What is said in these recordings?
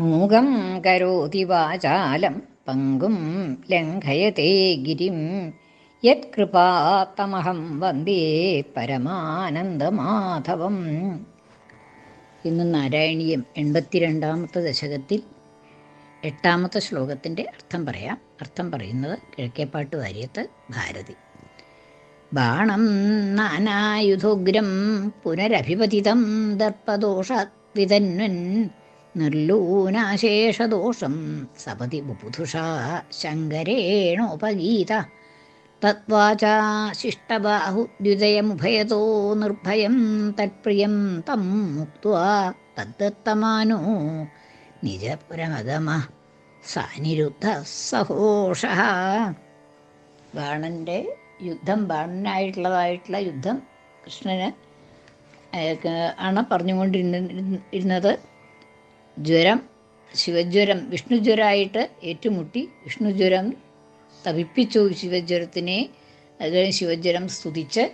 മൂകം കരോതി വാചാലം പങ്കും ലംഘയത്തെ ഗിരിം. യത്കൃപാത്തമഹം വന്ദേ പരമാനന്ദമാധവം. ഇന്ന് നാരായണീയം എൺപത്തിരണ്ടാമത്തെ ദശകത്തിൽ എട്ടാമത്തെ ശ്ലോകത്തിന്റെ അർത്ഥം പറയാം. അർത്ഥം പറയുന്നത് കിഴക്കേപ്പാട്ട് വാര്യത്ത് ഭാരതി. ബാണം നാനായുധോഗ്രം പുനരഭിപതിതം ദർപ്പദോഷവിതന്വൻ നിർലൂനാശേഷദോഷം സപതി ബുബുധുഷാ ശങ്കരേണോപഗീത. തദ്വാചാ ശിഷ്ടബാഹുദ്യുതയമുഭയതോ നിർഭയം തത്പ്രിയം തം മുക്വാ തദ്ദത്തമാനോ. നിജപുരമഗമ സാനിരുദ്ധ സഹോഷ ബാണന്റെ യുദ്ധം ബാണനായിട്ടുള്ളതായിട്ടുള്ള യുദ്ധം കൃഷ്ണന് ആണ് പറഞ്ഞുകൊണ്ടിരുന്നത് ജ്വരം ശിവജ്വരം വിഷ്ണുജ്വരമായിട്ട് ഏറ്റുമുട്ടി വിഷ്ണുജ്വരം തപിപ്പിച്ചു ശിവജ്വരത്തിനെ. അത് കഴിഞ്ഞ് ശിവജ്വരം സ്തുതിച്ച്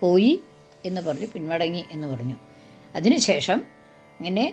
പോയി എന്ന് പറഞ്ഞു പിൻമടങ്ങി എന്ന് പറഞ്ഞു. അതിനുശേഷം ഇങ്ങനെ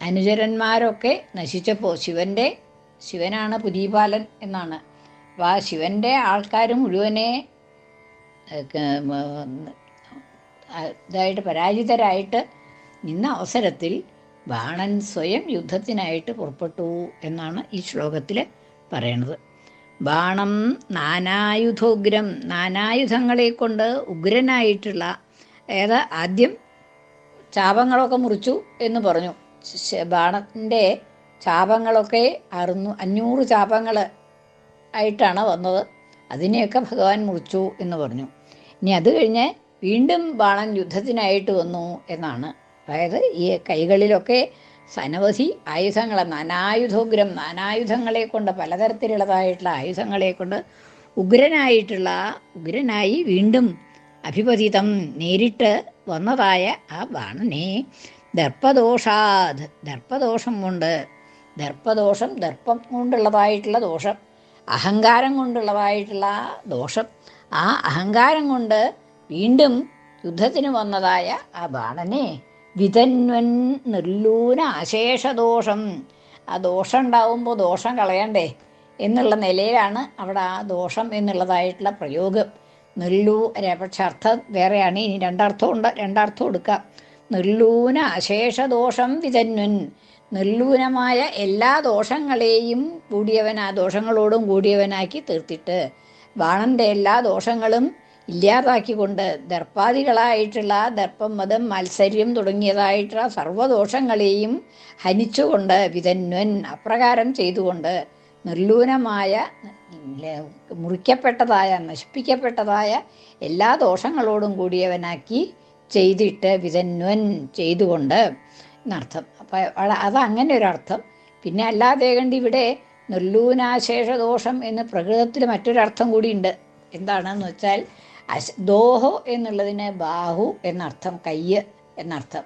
അനുചരന്മാരൊക്കെ നശിച്ചപ്പോൾ ശിവന്റെ ശിവനാണ് പുരീപാലൻ എന്നാണ്. അപ്പോൾ ആ ശിവന്റെ ആൾക്കാർ മുഴുവനെ ഇതായിട്ട് പരാജിതരായിട്ട് നിന്ന അവസരത്തിൽ ബാണൻ സ്വയം യുദ്ധത്തിനായിട്ട് പുറപ്പെട്ടു എന്നാണ് ഈ ശ്ലോകത്തിൽ പറയണത്. ബാണം നാനായുധോഗ്രം നാനായുധങ്ങളെ കൊണ്ട് ഉഗ്രനായിട്ടുള്ള അതായത് ആദ്യം ചാപങ്ങളൊക്കെ മുറിച്ചു എന്ന് പറഞ്ഞു. ബാണത്തിന്റെ ചാപങ്ങളൊക്കെ അറുന്നു അഞ്ഞൂറ് ചാപങ്ങൾ ആയിട്ടാണ് വന്നത്. അതിനെയൊക്കെ ഭഗവാൻ മുറിച്ചു എന്ന് പറഞ്ഞു. ഇനി അത് കഴിഞ്ഞ് വീണ്ടും ബാണൻ യുദ്ധത്തിനായിട്ട് വന്നു എന്നാണ് അതായത് ഈ കൈകളിലൊക്കെ സനവധി ആയുധങ്ങൾ നാനായുധോഗ്രം നാനായുധങ്ങളെ കൊണ്ട് പലതരത്തിലുള്ളതായിട്ടുള്ള ആയുധങ്ങളെ കൊണ്ട് ഉഗ്രനായിട്ടുള്ള ഉഗ്രനായി വീണ്ടും അഭിപതിതം നേരിട്ട് വന്നതായ ആ ബാണനെ ദർപ്പദോഷാത് ദർപ്പദോഷം കൊണ്ട് ദർപ്പദോഷം ദർപ്പം കൊണ്ടുള്ളതായിട്ടുള്ള ദോഷം അഹങ്കാരം കൊണ്ടുള്ളതായിട്ടുള്ള ദോഷം ആ അഹങ്കാരം കൊണ്ട് വീണ്ടും യുദ്ധത്തിന് വന്നതായ ആ ബാണനെ വിതന്വൻ നിർലൂന അശേഷദോഷം ആ ദോഷം ഉണ്ടാവുമ്പോൾ ദോഷം കളയണ്ടേ എന്നുള്ള നിലയിലാണ് അവിടെ ആ ദോഷം എന്നുള്ളതായിട്ടുള്ള പ്രയോഗം. നിർലൂ പക്ഷെ അർത്ഥം വേറെയാണ്. ഇനി രണ്ടർത്ഥം ഉണ്ട്. രണ്ടർത്ഥം എടുക്കാം. നിർലൂന അശേഷദോഷം വിതന്വൻ നിർലൂനമായ എല്ലാ ദോഷങ്ങളെയും കൂടിയവൻ ആ ദോഷങ്ങളോടും കൂടിയവനാക്കി തീർത്തിട്ട്. ബാണന്റെ എല്ലാ ദോഷങ്ങളും ഇല്ലാതാക്കിക്കൊണ്ട് ദർപ്പാദികളായിട്ടുള്ള ദർപ്പം മതം മത്സര്യം തുടങ്ങിയതായിട്ടുള്ള സർവദോഷങ്ങളെയും ഹനിച്ചുകൊണ്ട് വിതന്വൻ അപ്രകാരം ചെയ്തുകൊണ്ട് നിർലൂനമായ മുറിക്കപ്പെട്ടതായ നശിപ്പിക്കപ്പെട്ടതായ എല്ലാ ദോഷങ്ങളോടും കൂടിയവനാക്കി ചെയ്തിട്ട് വിതന്വൻ ചെയ്തുകൊണ്ട് എന്നർത്ഥം. അപ്പം അത് അങ്ങനെ ഒരർത്ഥം. പിന്നെ അല്ലാതെ കണ്ട് ഇവിടെ നിർലൂനാശേഷദോഷം എന്ന് പ്രകൃതത്തിൽ മറ്റൊരർത്ഥം കൂടിയുണ്ട്. എന്താണെന്ന് വെച്ചാൽ അശ ദോഹോ എന്നുള്ളതിന് ബാഹു എന്നർത്ഥം കയ്യ് എന്നർത്ഥം.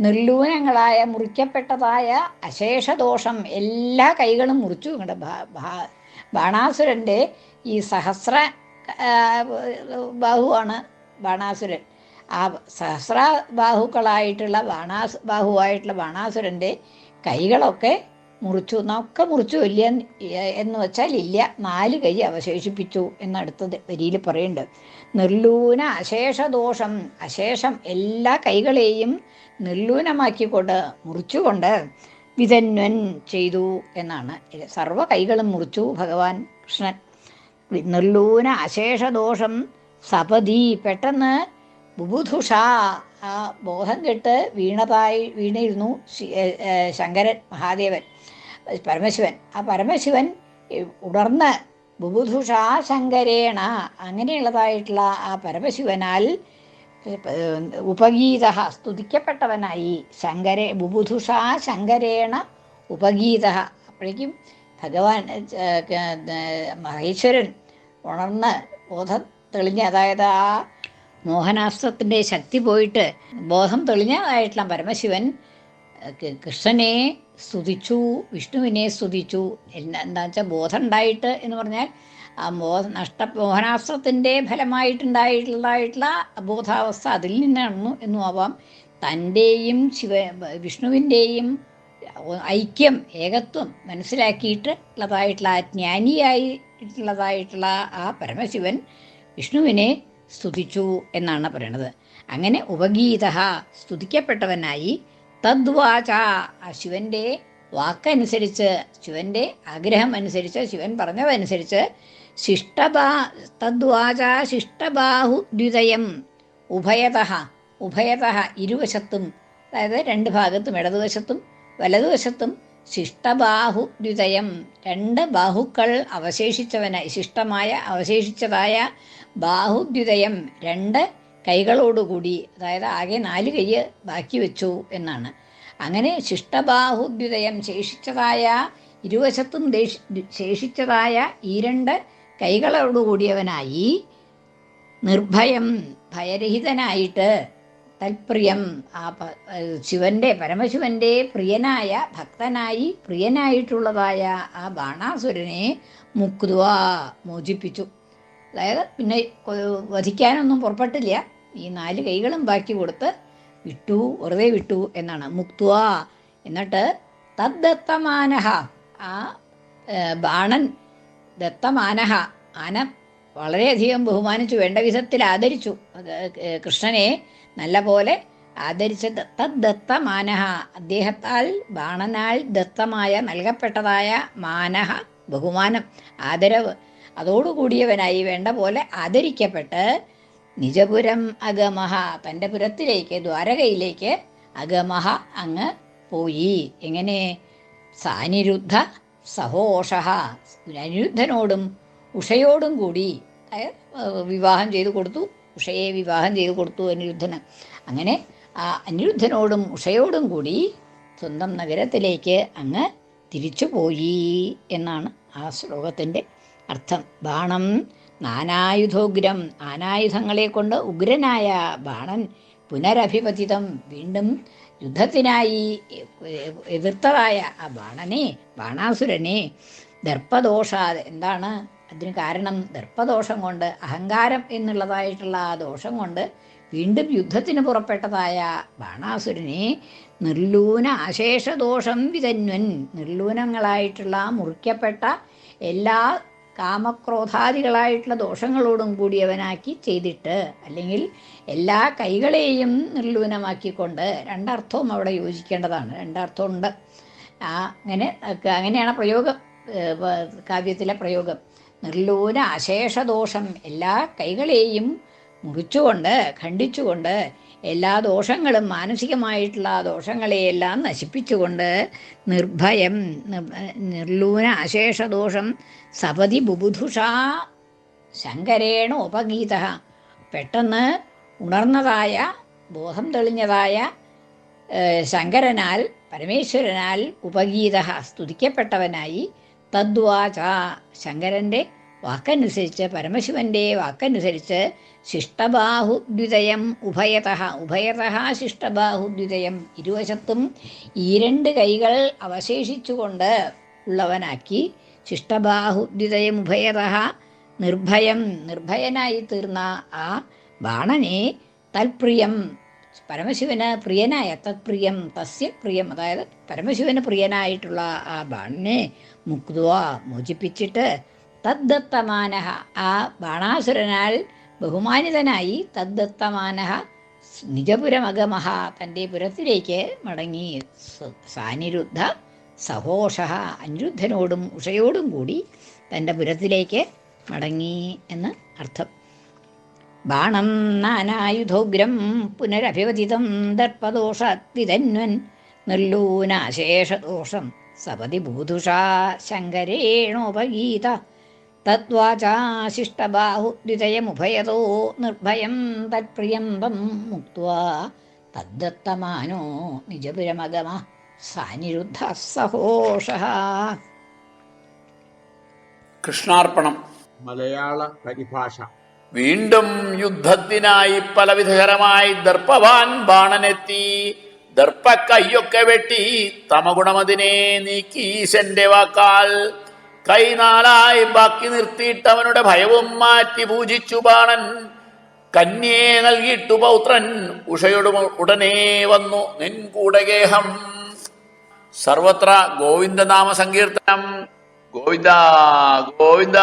നിർലൂനങ്ങളായ മുറിക്കപ്പെട്ടതായ അശേഷദോഷം എല്ലാ കൈകളും മുറിച്ചു. ഇങ്ങോട്ട് ബാണാസുരന്റെ ഈ സഹസ്ര ബാഹുവാണ് ബാണാസുരൻ. ആ സഹസ്ര ബാഹുക്കളായിട്ടുള്ള ബാണാസ് ബാഹുവായിട്ടുള്ള ബാണാസുരന്റെ കൈകളൊക്കെ മുറിച്ചു. ഒക്കെ മുറിച്ചു ഇല്ല എന്ന് വെച്ചാൽ ഇല്ല. നാല് കൈ അവശേഷിപ്പിച്ചു എന്നടുത്ത വരിയിൽ പറയുന്നുണ്ട്. നിർലൂന അശേഷദോഷം. അശേഷം എല്ലാ കൈകളെയും നിർലൂനമാക്കിക്കൊണ്ട് മുറിച്ചുകൊണ്ട് വിതന്വൻ ചെയ്തു എന്നാണ്. സർവ കൈകളും മുറിച്ചു ഭഗവാൻ കൃഷ്ണൻ. നിർലൂന അശേഷദോഷം സപതി പെട്ടെന്ന് ബുബുധുഷ ആ ബോധം കെട്ട് വീണതായി വീണിരുന്നു ശങ്കരൻ മഹാദേവൻ പരമശിവൻ. ആ പരമശിവൻ ഉണർന്ന് ബുബുധുഷാ ശങ്കരേണ. അങ്ങനെയുള്ളതായിട്ടുള്ള ആ പരമശിവനാൽ ഉപഗീത സ്തുതിക്കപ്പെട്ടവനായി ശങ്കരെ ബുബുധുഷാ ശങ്കരേണ ഉപഗീത അപ്പോഴേക്കും ഭഗവാൻ മഹേശ്വരൻ ഉണർന്ന് ബോധം തെളിഞ്ഞ് അതായത് ആ മോഹനാസ്ത്രത്തിന്റെ ശക്തി പോയിട്ട് ബോധം തെളിഞ്ഞതായിട്ടുള്ള പരമശിവൻ കൃഷ്ണനെ സ്തുതിച്ചു വിഷ്ണുവിനെ സ്തുതിച്ചു. എന്താ വെച്ചാൽ ബോധം ഉണ്ടായിട്ട് എന്ന് പറഞ്ഞാൽ ആ മോഹ നഷ്ട മോഹനാസ്ത്രത്തിന്റെ ഫലമായിട്ടുണ്ടായിട്ടുള്ളതായിട്ടുള്ള ബോധാവസ്ഥ അതിൽ നിന്നാണെന്നു എന്നും ആവാം. തന്റെയും ശിവ വിഷ്ണുവിന്റെയും ഐക്യം ഏകത്വം മനസ്സിലാക്കിയിട്ട് ഉള്ളതായിട്ടുള്ള ആ ജ്ഞാനിയായിട്ടുള്ളതായിട്ടുള്ള ആ പരമശിവൻ വിഷ്ണുവിനെ സ്തുതിച്ചു എന്നാണ് പറയണത്. അങ്ങനെ ഉപഗീത സ്തുതിക്കപ്പെട്ടവനായി തദ്വാച ആ ശിവന്റെ വാക്കനുസരിച്ച് ശിവന്റെ ആഗ്രഹം അനുസരിച്ച് ശിവൻ പറഞ്ഞതനുസരിച്ച് ശിഷ്ടബാ തദ്വാച ശിഷ്ടബാഹു ദ്വിതയം ഉഭയത ഉഭയത ഇരുവശത്തും അതായത് രണ്ട് ഭാഗത്തും ഇടതുവശത്തും വലതുവശത്തും ശിഷ്ടബാഹു ദ്വിതയം രണ്ട് ബാഹുക്കൾ അവശേഷിച്ചവനായി ശിഷ്ടമായ അവശേഷിച്ചതായ ബാഹുദ്വിതയം രണ്ട് കൈകളോടുകൂടി അതായത് ആകെ നാല് കൈ ബാക്കി വെച്ചു എന്നാണ്. അങ്ങനെ ശിഷ്ടബാഹുദ്വിതയം ശേഷിച്ചതായ ഇരുവശത്തും ശേഷിച്ചതായ ഈ രണ്ട് കൈകളോടുകൂടിയവനായി നിർഭയം ഭയരഹിതനായിട്ട് തൽപ്രിയം. ആ ശിവന്റെ പരമശിവന്റെ പ്രിയനായ ഭക്തനായി പ്രിയനായിട്ടുള്ളതായ ആ ബാണാസുരനെ മുക്തുവ മോചിപ്പിച്ചു. അതായത് പിന്നെ വധിക്കാനൊന്നും പുറപ്പെട്ടില്ല. ഈ നാല് കൈകളും ബാക്കി കൊടുത്ത് വിട്ടു വെറുതെ വിട്ടു എന്നാണ്. മുക്തുവ. എന്നിട്ട് തദ്ദത്തമാനഹ ആ ബാണൻ ദത്തമാനഹ ആന വളരെയധികം ബഹുമാനിച്ചു വേണ്ട വിധത്തിൽ ആദരിച്ചു. കൃഷ്ണനെ നല്ല പോലെ ആദരിച്ച തദ്ദത്ത മാനഹ അദ്ദേഹത്താൽ ബാണനാൽ ദത്തമായ നൽകപ്പെട്ടതായ മാനഹ ബഹുമാനം ആദരവ്. അതോടുകൂടിയവനായി വേണ്ട പോലെ ആദരിക്കപ്പെട്ട് നിജപുരം അഗമഹ തന്റെ പുരത്തിലേക്ക് ദ്വാരകയിലേക്ക് അഗമഹ അങ്ങ് പോയി. എങ്ങനെ? സാനിരുദ്ധ സഹോഷ അനിരുദ്ധനോടും ഉഷയോടും കൂടി വിവാഹം ചെയ്തു കൊടുത്തു ഉഷയെ വിവാഹം ചെയ്തു കൊടുത്തു അനിരുദ്ധന്. അങ്ങനെ ആ അനിരുദ്ധനോടും ഉഷയോടും കൂടി സ്വന്തം നഗരത്തിലേക്ക് അങ്ങ് തിരിച്ചുപോയി എന്നാണ് ആ ശ്ലോകത്തിന്റെ അർത്ഥം. ബാണം നാനായുധോഗ്രം നാനായുധങ്ങളെ കൊണ്ട് ഉഗ്രനായ ബാണൻ പുനരഭിപതിതം വീണ്ടും യുദ്ധത്തിനായി എതിർത്തതായ ആ ബാണനെ ബാണാസുരനെ ദർപ്പദോഷാ എന്താണ് അതിന് കാരണം ദർപ്പദോഷം കൊണ്ട് അഹങ്കാരം എന്നുള്ളതായിട്ടുള്ള ആ ദോഷം കൊണ്ട് വീണ്ടും യുദ്ധത്തിന് പുറപ്പെട്ടതായ ബാണാസുരനെ നിർലൂന അശേഷദോഷം വിതന്വൻ. നിർലൂനങ്ങളായിട്ടുള്ള മുറിക്കപ്പെട്ട എല്ലാ കാമക്രോധാദികളായിട്ടുള്ള ദോഷങ്ങളോടും കൂടിയവനാക്കി ചെയ്തിട്ട് അല്ലെങ്കിൽ എല്ലാ കൈകളെയും നിർലൂനമാക്കിക്കൊണ്ട് രണ്ടർത്ഥവും അവിടെ യോജിക്കേണ്ടതാണ്. രണ്ടർത്ഥമുണ്ട്. അങ്ങനെ അങ്ങനെയാണ് പ്രയോഗം കാവ്യത്തിലെ പ്രയോഗം. നിർലൂന അശേഷദോഷം. എല്ലാ കൈകളെയും മുറിച്ചുകൊണ്ട് ഖണ്ഡിച്ചുകൊണ്ട് എല്ലാ ദോഷങ്ങളും മാനസികമായിട്ടുള്ള ദോഷങ്ങളെയെല്ലാം നശിപ്പിച്ചുകൊണ്ട് നിർഭയം നിർ- നിർലൂന അശേഷദോഷം സപതി ബുബുധുഷ ശങ്കരേണ ഉപഗീത. പെട്ടെന്ന് ഉണർന്നതായ ബോധം തെളിഞ്ഞതായ ശങ്കരനാൽ പരമേശ്വരനാൽ ഉപഗീത സ്തുതിക്കപ്പെട്ടവനായി തദ്വാച ശങ്കരന്റെ വാക്കനുസരിച്ച് പരമശിവന്റെ വാക്കനുസരിച്ച് ശിഷ്ടബാഹുദ്വിതയം ഉഭയത ഉഭയത ശിഷ്ടബാഹുദ്വിതയം. ഇരുവശത്തും ഈ രണ്ട് കൈകൾ അവശേഷിച്ചുകൊണ്ട് ഉള്ളവനാക്കി ശിഷ്ടബാഹുദ്വിതയം ഉഭയത നിർഭയം നിർഭയനായി തീർന്ന ആ ബാണനെ തൽപ്രിയം. പരമശിവന് പ്രിയനായ തത്പ്രിയം തസ്യ പ്രിയം അതായത് പരമശിവന് പ്രിയനായിട്ടുള്ള ആ ബാണനെ മുക്തുവ മോചിപ്പിച്ചിട്ട് തദ്ദത്തമാനഹ. ആ ബാണാസുരനാൽ ബഹുമാനിതനായി തദ്ദത്തമാനഹ നിജപുരമഗമഹ. തന്റെ പുരത്തിലേക്ക് മടങ്ങി സാനിരുദ്ധ സഹോഷ അനിരുദ്ധനോടും ഉഷയോടും കൂടി തന്റെ പുരത്തിലേക്ക് മടങ്ങി എന്ന് അർത്ഥം. ബാണം നാനായുധോഗ്രം പുനരഭിവദിതം ദർപ്പദോഷത്വിതന്വൻ നിർലൂനാശേഷദോഷം സപതി ഭൂതുഷാ ശങ്കരേണോപഗീത തദ്വാചാശിഷ്ടബാഹുദ്വിതയമുഭയതോ നിർഭയം തത്പ്രിയം തം മുക്വാ തദ്ദത്തമാനോ നിജപുരമഗമ സാനിരുദ്ധ സഹോഷ കൃഷ്ണാർപ്പണം. മലയാള പരിഭാഷ. വീണ്ടും യുദ്ധത്തിനായി പലവിധകരമായി ദർപ്പവാൻ ബാണനെത്തി ദർപ്പ കൈയൊക്കെ വെട്ടി തമഗുണമതിനെ നീക്കി ഈശന്റെ വാക്കാൽ കൈ നാലായി ബാക്കി നിർത്തിയിട്ട് അവനുടെ ഭയവും മാറ്റി പൂജിച്ചു ബാണൻ. കന്യേ നൽകിയിട്ടു പൗത്രൻ ഉഷയോട് ഉടനെ വന്നു നിൻ കൂടെ ഗേഹം. സർവത്ര ഗോവിന്ദനാമ സങ്കീർത്തനം. ഗോവിന്ദ ഗോവിന്ദ.